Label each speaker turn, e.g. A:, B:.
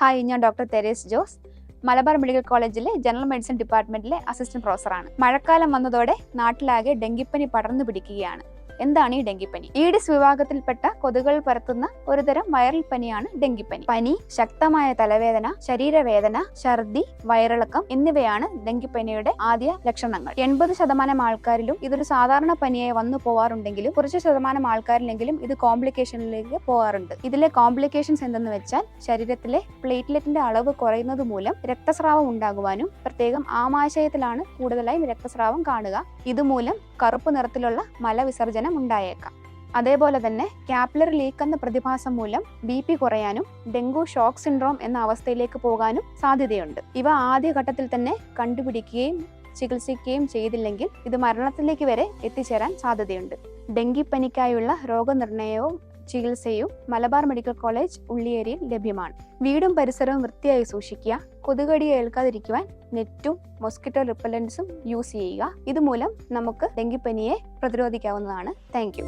A: Hi ഞാൻ doctor Therese Jose. Malabar medical കോളേജിലെ general medicine ഡിപ്പാർട്ട്മെന്റിലെ അസിസ്റ്റന്റ് പ്രൊഫസറാണ് മഴക്കാലം വന്നതോടെ നാട്ടിലാകെ ഡെങ്കിപ്പനി പടർന്നു പിടിക്കുകയാണ്. എന്താണ് ഈ ഡെങ്കിപ്പനി? ഈഡിസ് വിഭാഗത്തിൽപ്പെട്ട കൊതുകൾ പരത്തുന്ന ഒരുതരം വൈറൽ പനിയാണ് ഡെങ്കിപ്പനി. പനി ശക്തമായ തലവേദന ശരീരവേദന ഛർദി വയറിളക്കം എന്നിവയാണ് ഡെങ്കിപ്പനിയുടെ ആദ്യ ലക്ഷണങ്ങൾ. എൺപത് ശതമാനം ആൾക്കാരിലും ഇതൊരു സാധാരണ പനിയായി വന്നു പോവാറുണ്ടെങ്കിലും കുറച്ച് ശതമാനം ആൾക്കാരിലെങ്കിലും ഇത് കോംപ്ലിക്കേഷനിലേക്ക് പോകാറുണ്ട് ഇതിലെ കോംപ്ലിക്കേഷൻസ് എന്തെന്ന് വെച്ചാൽ ശരീരത്തിലെ പ്ലേറ്റ്ലെറ്റിന്റെ അളവ് കുറയുന്നത് മൂലം രക്തസ്രാവം ഉണ്ടാകുവാനും പ്രത്യേകം ആമാശയത്തിലാണ് കൂടുതലായും രക്തസ്രാവം കാണുക. ഇതുമൂലം കറുപ്പ് നിറത്തിലുള്ള മലവിസർജനം ഉണ്ടായേക്കാം. അതേപോലെ തന്നെ കാപ്പിലറി ലീക്ക് എന്ന പ്രതിഭാസം മൂലം ബി പി കുറയാനും ഡെങ്കു ഷോക്ക് സിൻഡ്രോം എന്ന അവസ്ഥയിലേക്ക് പോകാനും സാധ്യതയുണ്ട്. ഇവ ആദ്യഘട്ടത്തിൽ തന്നെ കണ്ടുപിടിക്കുകയും ചികിത്സിക്കുകയും ചെയ്തില്ലെങ്കിൽ ഇത് മരണത്തിലേക്ക് വരെ എത്തിച്ചേരാൻ സാധ്യതയുണ്ട്. ഡെങ്കിപ്പനിക്കായുള്ള രോഗനിർണയവും ചികിത്സയും മലബാർ മെഡിക്കൽ കോളേജ് ഉള്ളിയേരിയിൽ ലഭ്യമാണ്. വീടും പരിസരവും വൃത്തിയായി സൂക്ഷിക്കുക കൊതുകടി ഏൽക്കാതിരിക്കുവാൻ നെറ്റും മൊസ്കിറ്റോ റിപ്പലൻസും യൂസ് ചെയ്യുക. ഇതുമൂലം നമുക്ക് ഡെങ്കിപ്പനിയെ പ്രതിരോധിക്കാവുന്നതാണ്. താങ്ക്